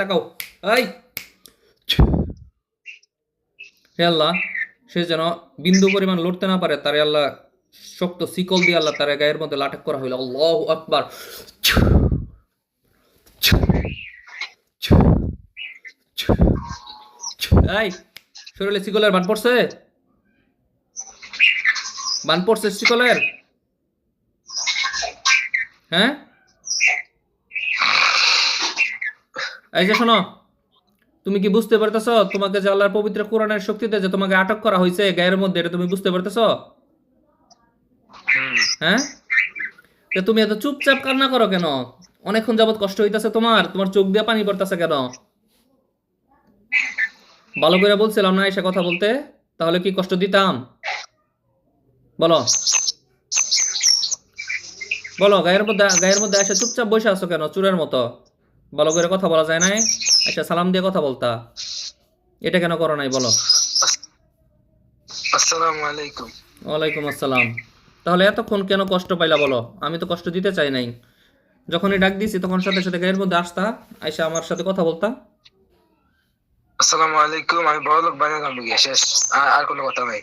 তাকাও এই। হে আল্লাহ, সে যেন বিন্দু পরিমাণ লড়তে না পারে, তারে আল্লাহ শক্ত শিকল দিয়ে আল্লাহ তার গায়ের মধ্যে লাটক করা হইল। আল্লাহ আকবার। এই, শরীরে শিকলের বান পড়ছে? বান পড়ছে শিকলের? হ্যাঁ? এই যে শোনো তুমি কি বুঝতে পারতেছ? তোমাকে যে আল্লাহর পবিত্র কোরআনের শক্তিতে যে তোমাকে আটক করা হয়েছে গায়ের মধ্যে এটা তুমি বুঝতে পারতেছ? হ্যাঁ? তো তুমি এত চুপচাপ কান্না করো কেন? অনেকক্ষণ যাবত কষ্ট হইতাছে তোমার তোমার চোখ দিয়ে পানি পড়তেছে কেন? ভালো করে বলছিলাম না এসে কথা বলতে? তাহলে কি কষ্ট দিতাম? বলো। বলো গায়ের মধ্যে গায়ের মধ্যে এসে চুপচাপ বসে আছো কেন? চুরের মতো? ভালো করে কথা বলা যায় নাই? আচ্ছা সালাম দিয়ে কথা বলতা। এটা কেন করো নাই বলো। আসসালামু আলাইকুম। ওয়ালাইকুম আসসালাম। তাহলে এতক্ষণ কেন কষ্ট পাইলা বলো? আমি তো কষ্ট দিতে চাই নাই। যখনই ডাক দিছি তখন সাথে সাথে গায়ের মধ্যে আসতা আইসা আমার সাথে কথা বলতা। আসসালামু আলাইকুম আমি বড় লোক বানিয়ে যাব গিয়ে শেষ। আর কোনো কথা নাই।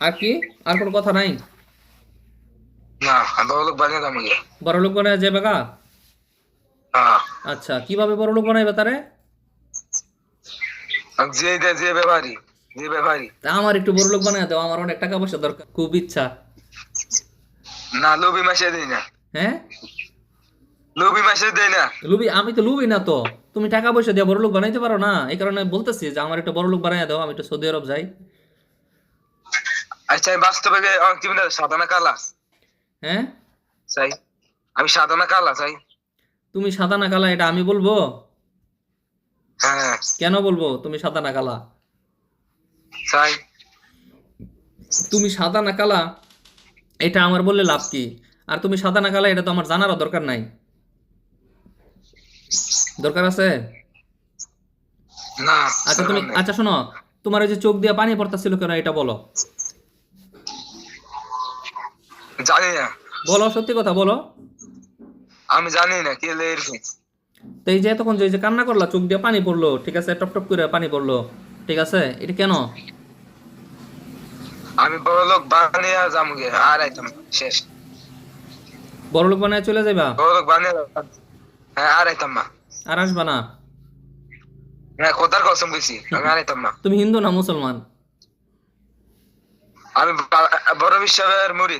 আর কি? আর কোনো কথা নাই? না আমি বড় লোক বানিয়ে যাব গিয়ে। বড় লোক বানায় যে বেগা? আচ্ছা কীভাবে বড় লোক বানাইবে তারে? যে যে ব্যাপারি যে ব্যাপারি আমার একটু বড় লোক বানায় দাও আমার অনেক টাকা পয়সা দরকার খুব ইচ্ছা। না লোভি মাসে দেই না। হ্যাঁ? লোভি মাসে দেই না। লুবি আমি তো লুবি না তো। তুমি টাকা পয়সা দিয়ে বড় লোক বানাইতে পারো না? এই কারণে বলতেছি যে আমার একটু বড় লোক বানাই দাও আমি একটু সৌদি আরব যাই। আচ্ছা আমি বাস্তবে সাদানা কালা। হ্যাঁ? চাই। আমি সাদানা কালা চাই। তুমি সাদা না কালা এটা আমি বলব? হ্যাঁ। কেন বলব তুমি সাদা না কালা? তুমি সাদা না কালা এটা আমার বললে লাভ কি? আর তুমি সাদা না কালা এটা তো আমার জানারও দরকার নাই। দরকার আছে? না আচ্ছা তুমি আচ্ছা শোনো তোমার ওই যে চোখ দিয়ে পানি পড়তেছিল কেন এটা বলো। জানি না। বলো সত্যি কথা বলো। আমি জানি না কে এরকম তো এই যে তখন যে কান্না করলা চোখ দিয়ে পানি পড়ল ঠিক আছে? টপ টপ করে পানি পড়ল ঠিক আছে? এটা কেন? আমি বড় লোক বানিয়ে যাব আর আইতাম শেষ। বড় লোক বানায় চলে যাইবা? বড় লোক বানিয়ে হ্যাঁ আর আইতাম না আর আসবা না? হ্যাঁ কোথার কসম কইছি আমি আর আইতাম না তুমি হিন্দু না মুসলমান? আমি বড় বিশ্বের মুড়ি।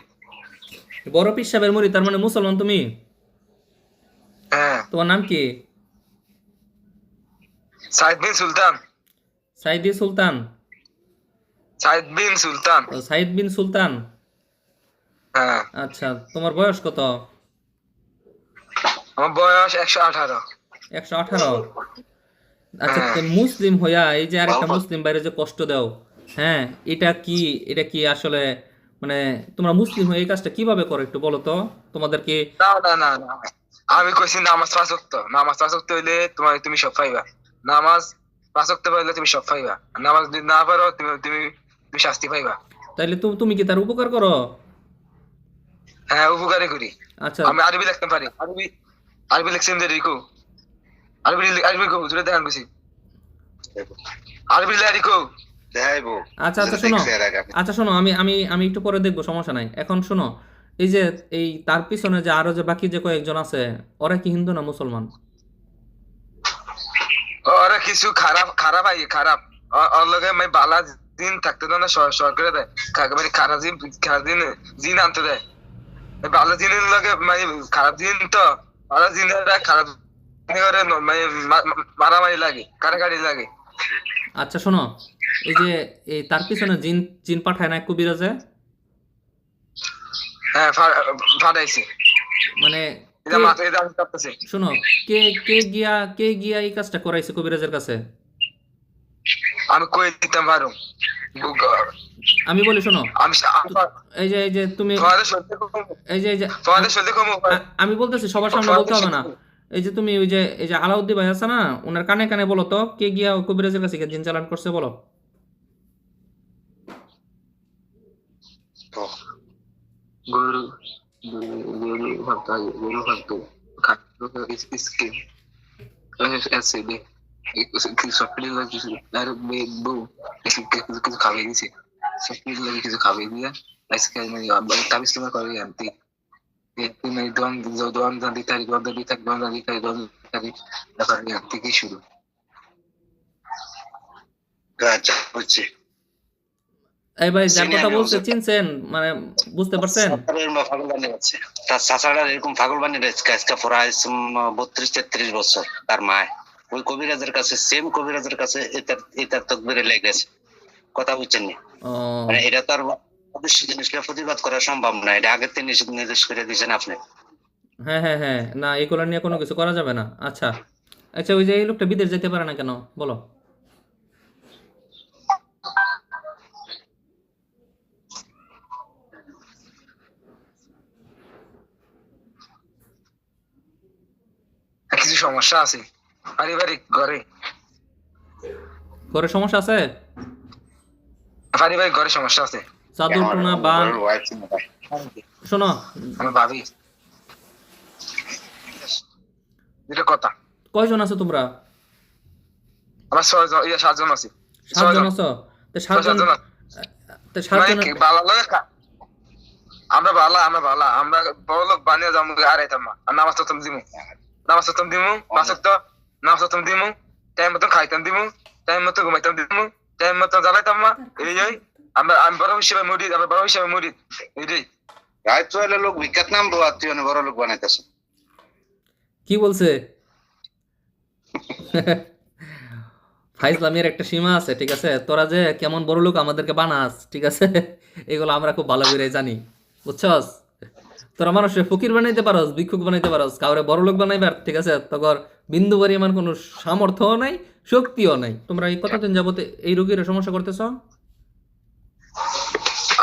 বড় পিস সাহেবের মুড়ি তার মানে মুসলমান তুমি? তোমার নাম কি? সাইদ বিন সুলতান। সাইদি সুলতান। সাইদ বিন সুলতান। সাইদ বিন সুলতান? হ্যাঁ। আচ্ছা তোমার বয়স কত? আমার বয়স একশো আঠারো। একশো আঠারো? আচ্ছা হ্যাঁ। মুসলিম হইয়া এই যে আরেকটা মুসলিম বাইরে যে কষ্ট দাও হ্যাঁ এটা কি এটা কি আসলে মানে তোমরা মুসলিম হয়ে এই কাজটা কীভাবে করো একটু বলো তো? তোমাদের কি না না না না। আমি কইছি নামাজ পাঁচক্ত নামাজ পাঁচক্ত হইলে তোমার তুমি সব পাইবা। নামাজ পাঁচক্ত পাইলে তুমি সব পাইবা। নামাজ যদি না পারো তুমি তুমি তুমি শাস্তি পাইবা। তাইলে তুমি তুমি কি তার উপকার করো? হ্যাঁ উপকারী করি। আচ্ছা। আমি আরবি লিখতে পারি। আরবি আরবি লিখছেন দে রিকো আরবি আরবি কো জুড়ে দেখান কইছি। আরবি লে রিকো দেখাইবো আচ্ছা আচ্ছা শোনো। আমি। আচ্ছা শোনো আমি আমি আমি একটু পরে দেখব সমস্যা নাই। এখন শোনো এই যে এই তার পিছনে যে আরও যে বাকি যে কয়েকজন আছে ওরা কি হিন্দু না মুসলমান? ওরা কিছু খারাপ খারাপ আই খারাপ। ওর লগে মানে বালা দিন থাকতে দেয় না সরকারে দেয়। মানে খারাপ দিন খারাপ দিন দিন আনতে দেয়। ভালো দিনের লগে মানে খারাপ দিন তো ভালো দিনের খারাপ দিন মানে মারামারি লাগে কারাকারি লাগে। আচ্ছা শোনো এই যে এই তার পিছনে জিন জিন পাঠায় না কবিরাজে? হ্যাঁ মানে শোনো কে কে গিয়া কে গিয়া এই কাজটা করাইছে কবিরাজের কাছে? আমি কই দিতাম পারো আমি বলি শোনো এই যে এই যে তুমি তোমাদের সত্যি কম এই যে এই যে তোমাদের সত্যি কম আমি বলতেছি সবার সামনে বলতে হবে না। এই যে তুমি ওই যে এই যে আলাউদ্দি ভাই আছে না ওনার কানে কানে বলো তো কে গিয়া কবিরাজের কাছে জিন চালান করছে বলো। গরু গরু ভাবতে গরু ভাবতে খাদ্য কিছু দিছে লাগে কিছু তোমার আনতে থেকে শুরু আচ্ছা এই ভাই যার কথা চিনছেন? মানে বুঝতে পারছেন? তার চাচারা এরকম পাগল বানিয়ে যাচ্ছে আজকে প্রায় বত্রিশ তেত্রিশ বছর তার মায় ওই কবিরাজের কাছে সেম কবিরাজের কাছে এটার তকবিরে লেগেছে। কথা বুঝছেন নি? মানে এটা তো আর অদৃশ্য জিনিসকে প্রতিবাদ করা সম্ভব না এটা আগের থেকে নিষেধ নির্দেশ করে দিয়েছেন আপনি। হ্যাঁ হ্যাঁ হ্যাঁ। না এগুলো নিয়ে কোনো কিছু করা যাবে না। আচ্ছা। আচ্ছা ওই যে এই লোকটা বিদেশ যেতে পারে না কেন? বলো কিছু সমস্যা আছে। পারিবারিক ঘরে। ঘরে সমস্যা আছে? পারিবারিক ঘরে সমস্যা আছে। চাদর টুনা বান শোনো। আমার ভাবি। যেটা কথা। কয়জন আছো তোমরা? আমার ছয় জন ইয়ে সাতজন আছে। সাতজন আছো? তো সাতজন তো সাতজন বালা লগে আমরা বালা আমরা বালা। আমরা বড় লোক বানিয়ে যাব আর আইতাম না আর নামাজ তো দিমু। নামাজ দিমু নামাজ তো দিমু টাইম মতো খাইতাম দিমু টাইম মতো ঘুমাইতাম দিমু টাইম মতো জ্বালাইতাম না এই এই আমরা আমি বড় হিসেবে মুড়ি আমরা বড় হিসেবে মুড়ি এইটাই রায়তো এলে লোক বিখ্যাত নাম আত্মীয় বড় লোক বানাইতেছে কি বলছে? ফাইজলামের একটা সীমা আছে ঠিক আছে? তোরা যে কেমন বড় লোক আমাদেরকে বানাস ঠিক আছে? এগুলো আমরা খুব ভালো করে জানি। বুঝছস? তোরা মানুষের ফকির বানাইতে পারস, ভিক্ষুক বানাইতে পারস, কাউরে বড় লোক বানাইবার ঠিক আছে? তখন বিন্দু পরিমাণ কোনো সামর্থ্যও নাই, শক্তিও নাই। তোমরা এই কতদিন যাবত এই রোগীর সমস্যা করতেছ?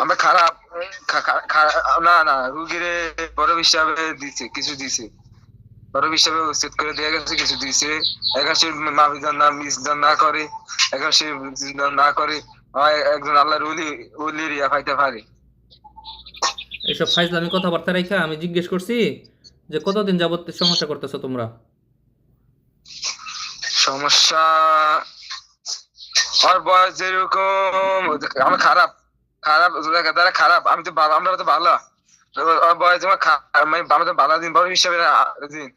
আমরা খারাপ না না, রুগীরে বড় হিসাবে দিছে, কিছু দিছে। বড় হিসাবে সেট করে দেয়া গেছে, কিছু দিছে। একাশি মাভিদান না মিসদান না করে, একাশি না করে একজন আল্লাহর উলি উলির ইয়া পাইতে পারে। এইসব ফাইজলামি কথাবার্তা রেখে আমি জিজ্ঞেস করছি যে কতদিন যাবত সমস্যা করতেছো তোমরা? সমস্যা আর বয়স যেরকম আমার খারাপ খারাপ তারা খারাপ আমি তো ভালো আমরা তো ভালো। বয়স মানে আমরা তো ভালো দিন হিসাবে দিন।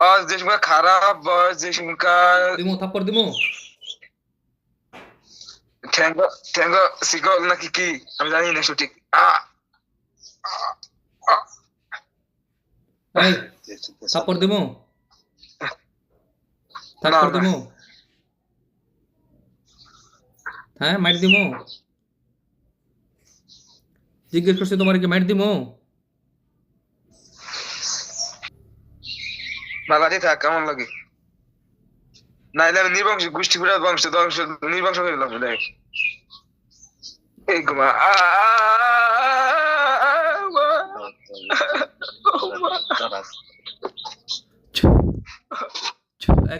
আর যে সময় খারাপ বয়স যে সময় দিমু থাপ্পড় দিমু। ঠ্যাঙ্গ ঠ্যাঙ্গ শিকল নাকি কি? আমি জানি না সঠিক। আহ! থাপ্পড় থাপ্পড়। হ্যাঁ মাইট দিমু। জিজ্ঞেস করছি তোমার কি মাইট দিমু? থাক কেমন লাগে? নাইলে আমি নির্বংশ গোষ্ঠী বংশ ধ্বংস নির্বংশ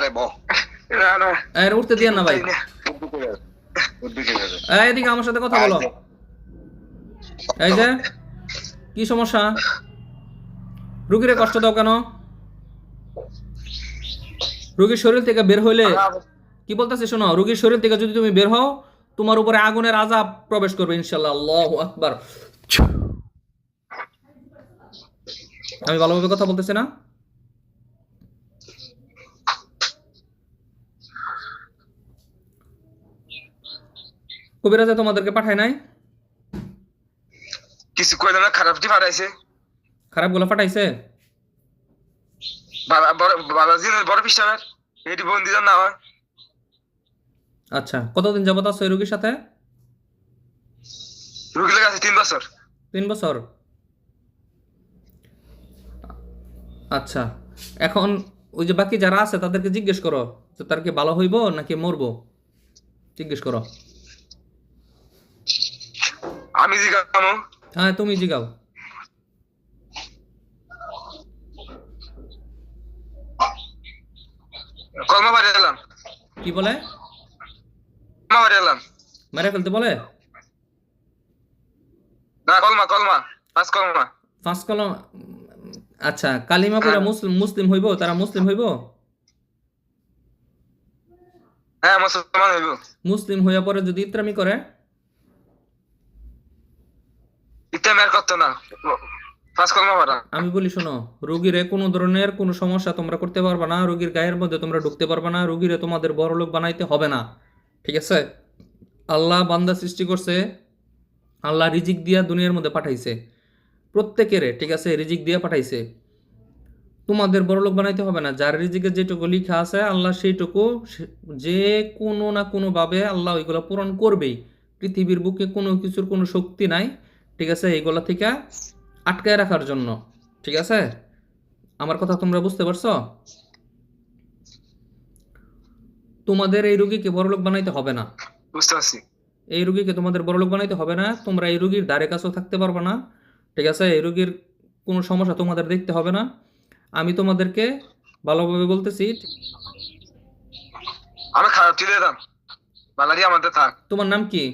আরে বহ না না এই উঠতে দিয়ে না ভাই এদিকে আমার সাথে কথা বলো এই যে কি সমস্যা রুগীরে কষ্ট দাও কেন রুগীর শরীর থেকে বের হইলে কি বলতেছে শোনো রুগীর শরীর থেকে যদি তুমি বের হও তোমার উপরে আগুনের আজাব প্রবেশ করবে ইনশাল্লাহ আল্লাহু আকবার আমি ভালোভাবে কথা বলতেছি না কবিরাজা তোমাদেরকে পাঠায় নাই? কিছু কইলে না খারাপটি ফাটাইছে খারাপগুলো পাঠাইছে? বড় বাবা দিন বড় পিস্টার এটি বন্দি না হয়। আচ্ছা কতদিন যাবত আছো এই রোগীর সাথে? আছে তিন বছর। তিন বছর? আচ্ছা এখন ওই যে বাকি যারা আছে তাদেরকে জিজ্ঞেস করো যে তার কি ভালো হইব নাকি মরবো? জিজ্ঞেস করো। আমি জিজ্ঞামো হ্যাঁ তুমি জিগাও। কলমা বাড়ি এলাম। কি বলে? কলমা বাড়ি এলাম। মেরে ফেলতে বলে? না কলমা কলমা পাঁচ কলমা। পাঁচ কলম আচ্ছা কালিমা পড়া মুসলিম মুসলিম হইব? তারা মুসলিম হইব? হ্যাঁ মুসলমান হইব। মুসলিম হইয়া পরে যদি ইত্রামি করে ইতে মের করতো না পাঁচ কলমা পড়া আমি বলি শোনো কোনো ধরনের কোনো সমস্যা তোমরা করতে পারবে না, রুগীর গায়ের মধ্যে তোমরা ঢুকতে পারবে না, রুগীরে তোমাদের বড় লোক বানাইতে হবে না। ঠিক আছে? আল্লাহ বান্দা সৃষ্টি করছে, আল্লাহ রিজিক দিয়া দুনিয়ার মধ্যে পাঠাইছে। প্রত্যেকেরে, ঠিক আছে, রিজিক দিয়া পাঠাইছে। তোমাদের বড় লোক বানাইতে হবে না। যার রিজিকে যেটুকু লিখা আছে, আল্লাহ সেইটুকু যে কোনো না কোনোভাবে আল্লাহ ওইগুলো পূরণ করবেই। পৃথিবীর বুকে কোনো কিছুর কোনো শক্তি নাই। ঠিক আছে? এইগুলা থেকে আটকায় রাখার জন্য ঠিক আছে? আমার কথা তোমরা বুঝতে পারছ? তোমাদের এই রুগীকে বড়লোক বানাইতে হবে না। বুঝতে পারছি। এই রুগীকে তোমাদের বড়লোক বানাইতে হবে না। তোমরা এই রুগীর ধারে কাছেও থাকতে পারবে না ঠিক আছে? এই রুগীর কোনো সমস্যা তোমাদের দেখতে হবে না। আমি তোমাদেরকে ভালোভাবে বলতেছি আমি খারাপ তুলে দাম বালারি আমাদের থাক। তোমার নাম কি?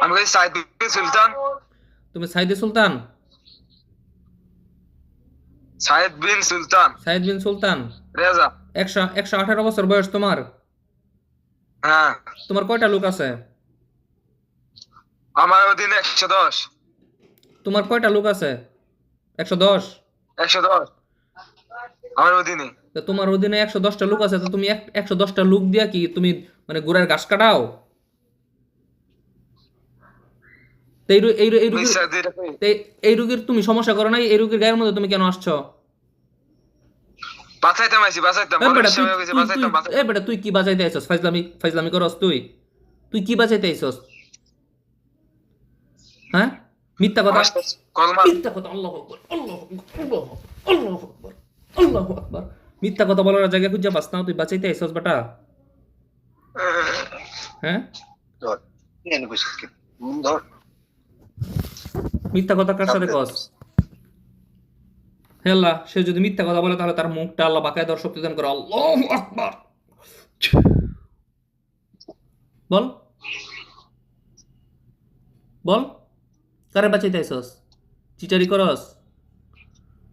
আমি কই সাইদ সুলতান? তুমি সাইদে সুলতান? সাইদ বিন সুলতান। সাইদ বিন সুলতান? রেজা। একশো একশো আঠারো বছর বয়স তোমার? হ্যাঁ। তোমার কয়টা লোক আছে? আমার অধীনে একশো দশ। তোমার কয়টা লোক আছে? একশো দশ? একশো দশ। আমার অধীনে তো তোমার অধীনে একশো দশটা লোক আছে তো তুমি এক- একশো দশটা লোক দিয়া কি তুমি মানে গোড়ার ঘাস কাটাও তো এই এই এই রুগীর তুমি সমস্যা করো নাই এই রুগীর গায়ের মধ্যে তুমি কেন আসছো? বাঁচাইতাম আইছি বাঁচাইতাম এই বেটা, তুই- কি বাজাইতে আইছস? ফাইজলামি ফাইজলামি করস তুই। তুই কি আইছস? হ্যাঁ? মিথ্যা কথা মিথ্যা কথা আল্লাহু আকবার আল্লাহু আকবার আল্লাহু আকবার আল্লাহু আকবার মিথ্যা কথা বলার জায়গা খুঁজে পাস না তুই বাঁচাইতে আইছস বেটা? হ্যাঁ? ধর। মিথ্যা কথা কার সাথে কস? হে আল্লাহ সে যদি মিথ্যা কথা বলে তাহলে তার মুখটা আল্লাহ বাকায় দর শক্তি দান করে। আল্লাহ আকবার। বল। বল। কারে বাঁচাইতে আইসস? চিটারি করস?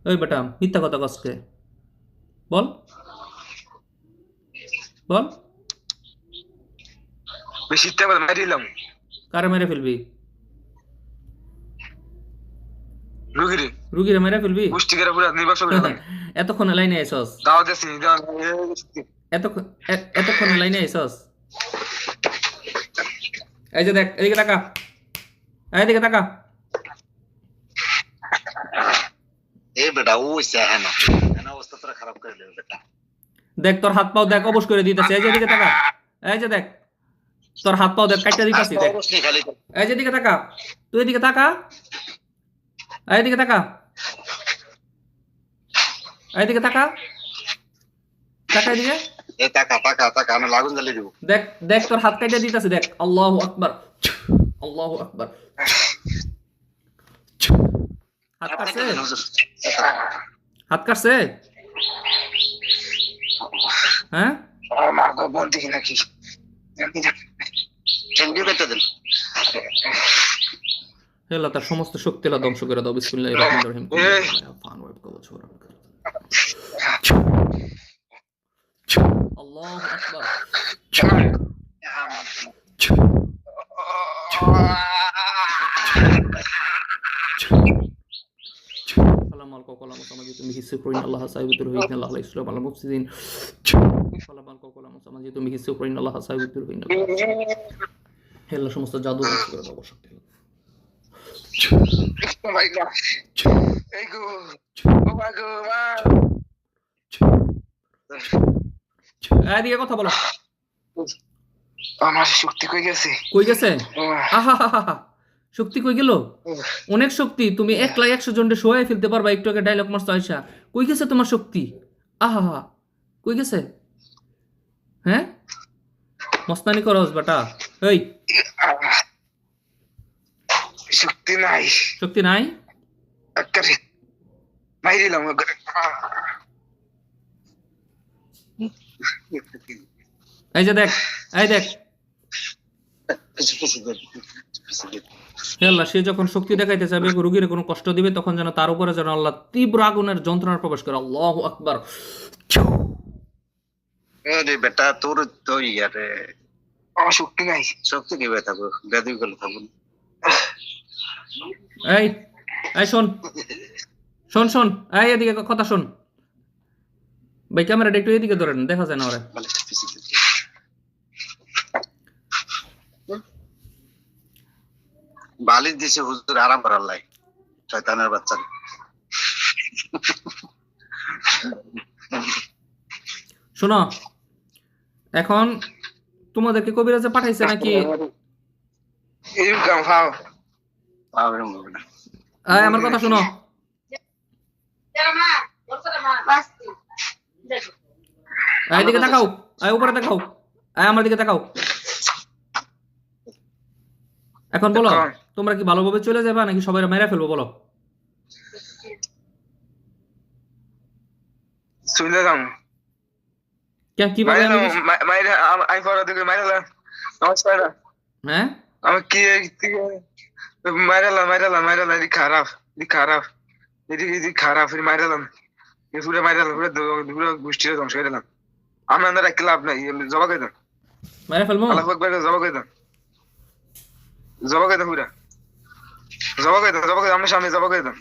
ওই বেটা মিথ্যা কথা কসকে বল। বল। কারে মেরে ফেলবি? রুগীরে? রুগীরে মেরে ফেলবি? পুষ্টিকের পুরো নির্বাচন করে এতক্ষণ লাইনে আইসস। দাও দেছি এতক্ষণ এতক্ষণ লাইনে আইসস। এই যে দেখ এদিকে তাকা। এ বেটা অবস্থা তোরা খারাপ করে দেবে বেটা। দেখ তোর হাত পাও দেখ অবশ করে দিতেছে। এই যে এদিকে তাকা। এই যে দেখ তোর হাত পাও দেখ কাটটা দিতেছি দেখ। এই যে এদিকে তাকা। তুই এদিকে তাকা। এদিকে তাকা এই এদিকে তাকা তাকা এদিকে এ টাকা টাকা টাকা আমি লাগুন জ্বালিয়ে দিব দেখ দেখ তোর হাত কাটে দিতেছে দেখ আল্লাহু আকবার আল্লাহু আকবার হাত কাটছে হাত কাটছে হ্যাঁ মা গো বলতে নাকি জানি না ঠেঙ্গি কেটে দেন হে আল্লাহ তার সমস্ত শক্তি আল্লাহ ধ্বংস করে দাও বিসমিল্লাহির রহমানির রহিম। ফান ওয়েব কবজ তুমি সালাম তুমি সমস্ত জাদু করে দেবো শক্তি Oh my gosh. গো ও মা গো মা এদিকে কথা বলো। আমার শক্তি কই গেছে? কই গেছে? শক্তি কই গেল? অনেক শক্তি তুমি একলা একশো জনকে শোয়াই ফেলতে পারবা একটু আগে ডায়লগ মারছো আয়সা কই গেছে তোমার শক্তি? আহা হা কই গেছে? হ্যাঁ? মস্তানি করস বেটা। এই। শক্তি নাই। শক্তি নাই? মাইরিলাম এই যে দেখ এই দেখ। আল্লাহ সে যখন শক্তি দেখাইতে চাইবে রুগীর কোনো কষ্ট দিবে তখন যেন তার উপরে যেন আল্লাহ তীব্র আগুনের যন্ত্রণা প্রবেশ করে। আল্লাহ আকবার। আরে বেটা তোর তো ইয়ারে আমার শক্তি নাই। শক্তি কীভাবে থাকব বেদবি করলে থাকব না। এই এই শোন। শোন শোন। এই এদিকে কথা শোন। ভাই ক্যামেরাটা একটু এদিকে ধরেন দেখা যায় না ওরে। বালিশ দিছে হুজুর আরাম করার লাই। শয়তানের বাচ্চা। শোনো এখন তোমাদেরকে কবিরাজে পাঠাইছে নাকি? এরকম কাম খাও পাবেন বলবে না এই আমার কথা শোনো। দিকে তাকাও। এই উপরে তাকাও। এই আমার দিকে তাকাও। এখন বলো তোমরা কি ভালোভাবে চলে যাবে নাকি সবাই মেরে ফেলব বলো? যাম। কেন মাইরে আই দিকে নমস্কার। হ্যাঁ? আমি কি মাইরালাম মাইরালাম মাইরালাম এটি খারাপ এটি খারাপ এটি এটি খারাপ এটি মাইরালাম এ পুরো মাইরালাম পুরো পুরো গোষ্ঠীর ধ্বংস করে দিলাম আমি আন্দার রাখতে লাভ নাই জবা করে দাম মেরে ফেলব আল্লাহ একবার জবা করে দাম জবা করে দাম পুরা জবা করে দাম জবা করে আমার সামনে জবা করে দাম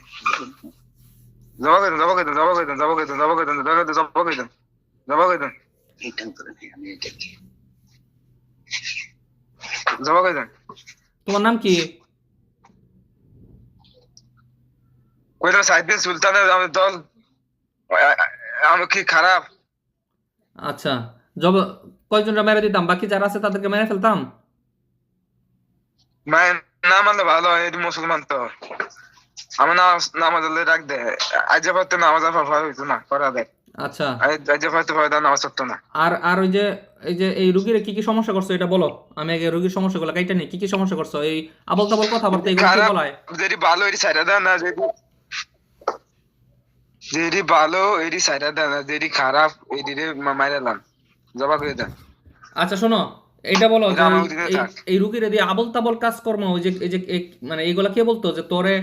জবা করে দাম জবা করে দাম জবা করে দাম জবা করে দাম জবা করে দাম জবা করে দাম জবা করে দাম জবা করে দাম এইটা করে নে, আমি এটা কি জবা করে দাম তোমার নাম কি? কইলাম সাইদিন সুলতানের আমি দল আমি কি খারাপ আচ্ছা জব কয়জনরা মেরে দিতাম বাকি যারা আছে তাদেরকে মেরে ফেলতাম? মায়ের না মানলে ভালো হয় মুসলমান তো। আমার নামাজ নামাজ রাখ দে। আজ পারতে নামাজ আর হইতো না পড়া দেয় আচ্ছা। আজ পারতে নামাজ পড়তো না। আর আর ওই যে এই যে এই রুগীর কি কি সমস্যা করছ? এটা বলো। আমি আগে রুগীর সমস্যাগুলো কাইটা নেই। কি কি সমস্যা করছ? এই আবল তাবল কথাবার্তা এগুলো কি যেটি ভালো এটি সাইডা না যেটি যেটি ভালো এটি সাইডা দেয় না যেটি খারাপ এটি মাইরালাম জবা করে দেন। আচ্ছা শোনো এটা বলো যে এই-। রুগীর দিয়ে আবল তাবল কাজকর্ম ওই যে এই যে মানে এইগুলা কে বলতো যে তোরে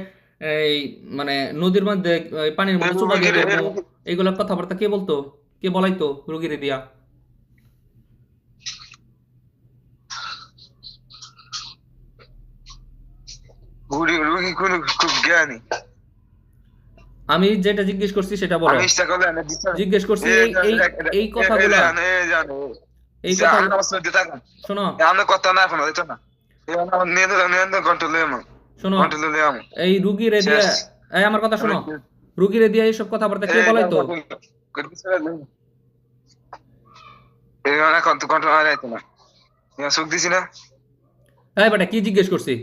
এই মানে নদীর মধ্যে পানির মধ্যে চুপা দিয়ে দেবো। এইগুলা কথাবার্তা কে বলতো? কে বলাইতো রুগীর দিয়া রুগী কোন খুব জ্ঞানী। আমি যেটা জিজ্ঞেস করছি সেটা বলো জিজ্ঞেস করছি এই কথাগুলো এই কথা শোনো। কথা না এখন এটা না? এই রুগী দিয়া এই আমার কথা শোনো। রুগী দিয়া এইসব কথাবার্তা কে বলাই তো এই বেটা কি জিজ্ঞেস করছি?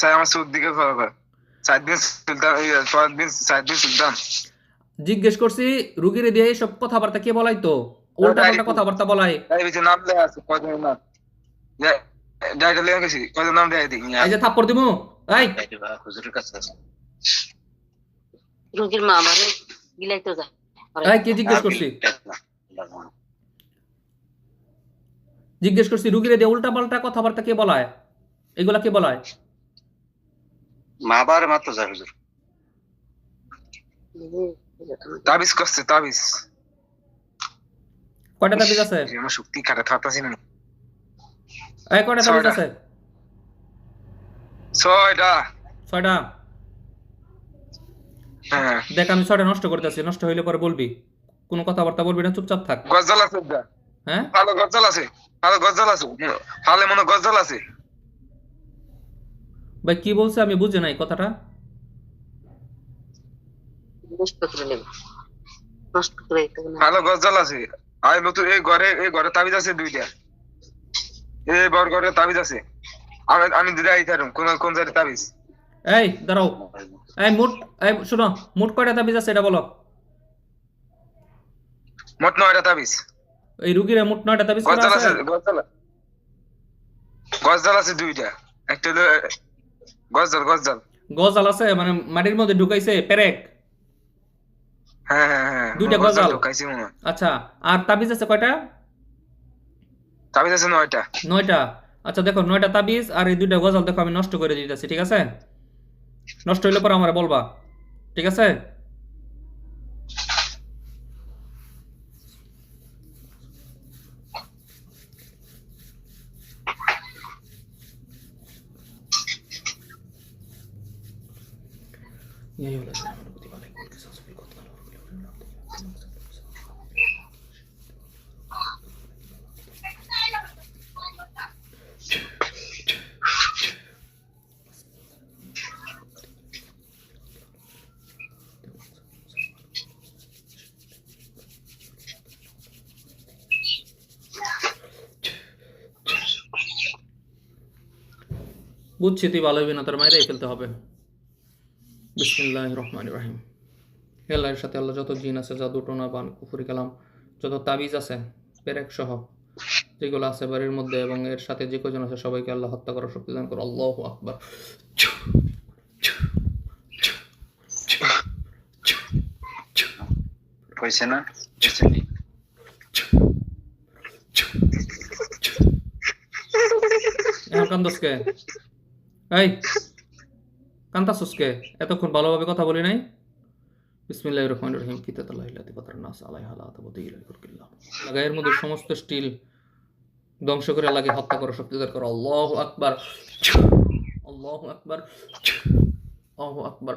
স্যার আমার সুলতান দিন সুলতান। জিজ্ঞেস করছি রুগীরে দিয়ে এইসব কথাবার্তা কে বলাইতো উল্টা পাল্টা কথাবার্তা বলাই এই নাম লেখা আছে কয়জন নাম? ডাইটা লেখা গেছি কয়জন নাম দেয় দিই? এই যে থাপ্পড় দিমু। এই। এই হুজুরের কাছে আছে মা আমারে বিলাইতে যায়। এই কি জিজ্ঞেস করছি? জিজ্ঞেস করছি রুগীরে দিয়ে উল্টা পাল্টা কথাবার্তা কে বলায়? এগুলা কে বলায়? মা বাবার মাত্র যায় হুজুর তাবিজ করছে তাবিজ। কয়টা তাবিজ আছে? আমার শক্তি কাটা থাকতাছি না। এই কয়টা তাবিজ ছয়টা। আছে? ছয়টা। ছয়টা? হ্যাঁ। দেখ আমি ছয়টা নষ্ট করতেছি নষ্ট হইলে পরে বলবি। কোনো কথাবার্তা বলবি না চুপচাপ থাক। গজাল আছে হ্যাঁ? ভালো গজাল আছে ভালো গজাল আছে। ভালো মনে গজাল আছে। ভাই কি বলছে? আমি বুঝি নাই কথাটা। ভালো গজাল আছে। আর নতুন এই ঘরে এই ঘরে তাবিজ আছে দুইটা। এই বরগরের তাবিজ আছে। আমি আমি দিদা আইতারুম কোন কোন তাবিজ? এই দাঁড়াও। এই মোট এই শোনো মোট কয়টা তাবিজ আছে এটা বলো। মোট নয়টা তাবিজ। এই রুগীর মোট নয়টা তাবিজ করা আছে? গজদাল আছে দুইটা। একটা হলো গজদাল গজাল। গজাল আছে মানে মাটির মধ্যে ঢুকাইছে পেরেক। হ্যাঁ হ্যাঁ হ্যাঁ দুইটা গজাল। ঢুকাইছে আচ্ছা আর তাবিজ আছে কয়টা? তাবিজ আছে নয়টা। নয়টা। আচ্ছা দেখো নয়টা তাবিজ আর এই দুইটা গজাল দেখো আমি নষ্ট করে দিতেছি ঠিক আছে? নষ্ট হইলে পরে আমার বলবা ঠিক আছে? বুঝছি তুই ভালো হবি না তোর মায়েরাই ফেলতে হবে। বিসমিল্লাহ রহমান রাহিম। আল্লাহর সাথে আল্লাহ যত জিন আছে জাদু টোনা বান কুফুরি কালাম যত তাবিজ আছে পেরেক সহ যেগুলো আছে বাড়ির মধ্যে এবং এর সাথে যে কজন আছে সবাইকে আল্লাহ হত্যা করার শক্তি দান করো আল্লাহ আকবার। হয়েছে না? এখন কান্দসকে এই কান্তাসুসকে এতক্ষণ ভালোভাবে কথা বলি নাই। বিসমিল্লাহ রহমান রহিম, কিতাতাল্লাহ ইল্লাতি ফাতার নাস আলাইহা লা তাবুদি ইলা কুরকিল্লাহ লাগায়ের মধ্যে সমস্ত স্টিল ধ্বংস করে লাগে হত্যা করার শক্তি দান করো। আল্লাহু আকবার। আল্লাহু আকবার। আল্লাহু আকবার।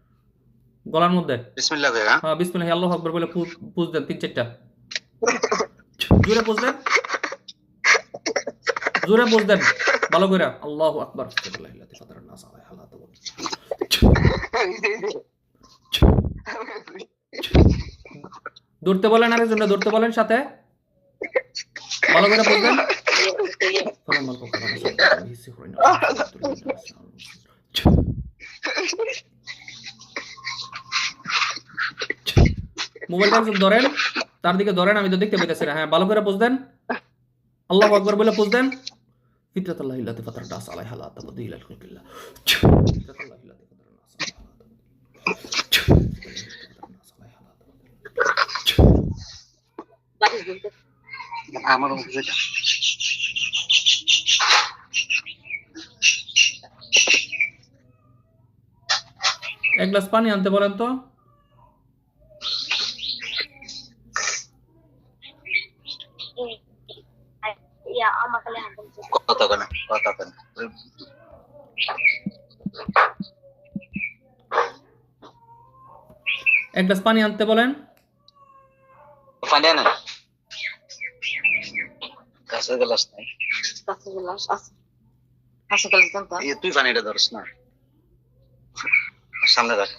গলার মধ্যে? বিসমিল্লাহ ভাইয়া। হ্যাঁ বিসমিল্লাহ আল্লাহ আকবার বলে পুজ দেন তিন চারটা। জোরে পুজ দেন। জোরে পুজ দেন ভালো করে। আল্লাহু আকবার। ফাতারান নাস আলাইহা হালাতু ধরতে বলেন বলেন সাথে। ভালো করে পুজ মোবাইলটা ধরেন, তার দিকে ধরেন, আমি তো দেখতে পেতেছি না। হ্যাঁ ভালো করে আল্লাহ আকবর বলে ফাতার নাস আলাইহা লা তাবদীলা লিখালকিল্লাহ ফিতরাত আল্লাহ ইল্লাতি ফাতার নাস আলাইহা লা তাবদীলা। বাড়ি বলতে আমার এক গ্লাস পানি আনতে বলেন তো। Kalian. কেন কেন এক গ্লাস পানি আনতে বলেন পানি আনেন কাছে গ্লাস নাই কাছে গেলাস আছে কাছে গেলাস দেন তুই পানিটা ধরিস না সামনে রাখ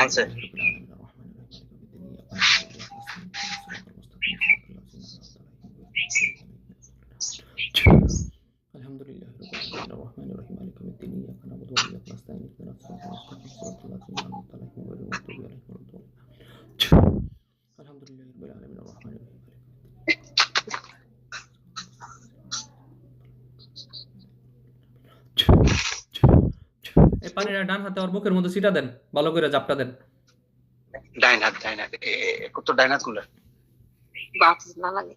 আনছে। الرحمن الرحيم مالك يوم الدين اياك نعبد واياك نستعين اهدنا الصراط المستقيم صراط الذين انعمت عليهم غير المغضوب عليهم ولا الضالين الحمد لله رب العالمين الرحمن الرحيم مالك এই পানিটা ডান হাতে ওর বুকের মধ্যে ছিটা দেন ভালো করে জাপটা দেন ডাইন হাত ডাইন হাত এ এ- এ- কত ডাইন হাত গুলা বাত না লাগে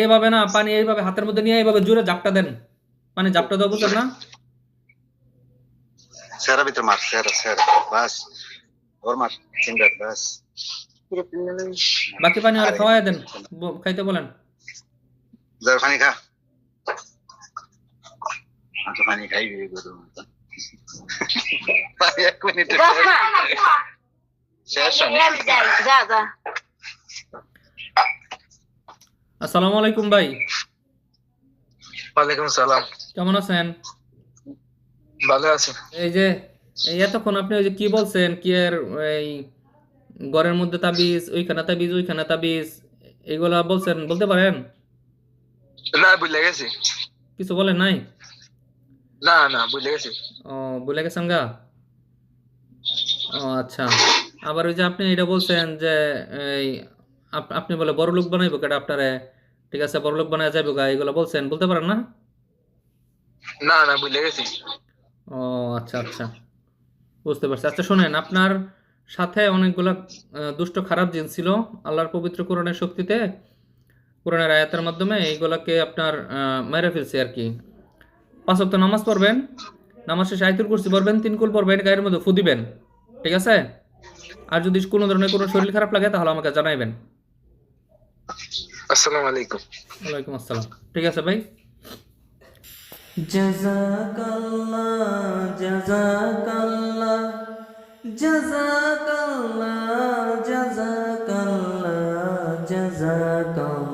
এইভাবে না পানি এইভাবে হাতের মধ্যে নিয়ে এইভাবে জোরে জাপটা দেন। পানি জাপটা দেওয়া বুঝলেন না? সেরা ভিতরে মার সেরা সেরা বাস ওর মার সিঙ্গার বাস। ফিরে ফিরে না বাকি পানি আর খাওয়াই দেন খাইতে বলেন। জল পানি খা। তো পানি খাই বিয়ে করব। পানি এক মিনিটে শেষ যা যা। আসসালামু আলাইকুম ভাই। ওয়ালাইকুম সালাম। কেমন আছেন? ভালো আছি। এই যে এতক্ষণ আপনি ওই যে কি বলছেন? কি এর এই ঘরের মধ্যে তাবিজ ওইখানে তাবিজ ওইখানে তাবিজ এগুলা বলছেন বলতে পারেন? না বুঝলে গেছি। কিছু বলেন নাই? না না বুঝলে গেছি। ও বলে গেছেন গা? ও আচ্ছা। আবার ওই যে আপনি এটা বলছেন যে এই আপনি বলে বড় লোক বানাইবো কেটা আপনারে? ঠিক আছে বড় লোক বানায় যাইবো গা এগুলো বলছেন বলতে পারেন না? না না বুঝলে গেছি। ও আচ্ছা আচ্ছা। বুঝতে পারছি। আচ্ছা শোনেন আপনার সাথে অনেকগুলা দুষ্ট খারাপ জিন ছিল আল্লাহর পবিত্র কোরআনের শক্তিতে কোরআনের আয়াতের মাধ্যমে এইগুলাকে আপনার মেরে ফেলছে আর কি। পাঁচ ওয়াক্ত নামাজ পড়বেন নামাজ শেষে আয়তুল কুরসি পড়বেন তিন কুল পড়বেন গায়ের মধ্যে ফু দিবেন ঠিক আছে? আর যদি কোনো ধরনের কোনো শরীর খারাপ লাগে তাহলে আমাকে জানাইবেন। আসসালামু আলাইকুম। ওয়ালাইকুম আসসালাম। ঠিক আছে ভাই? জাজাকাল্লাহ জাজাকাল্লাহ জাজাকাল্লাহ জাজাকাল্লাহ জাজাকাল্লাহ।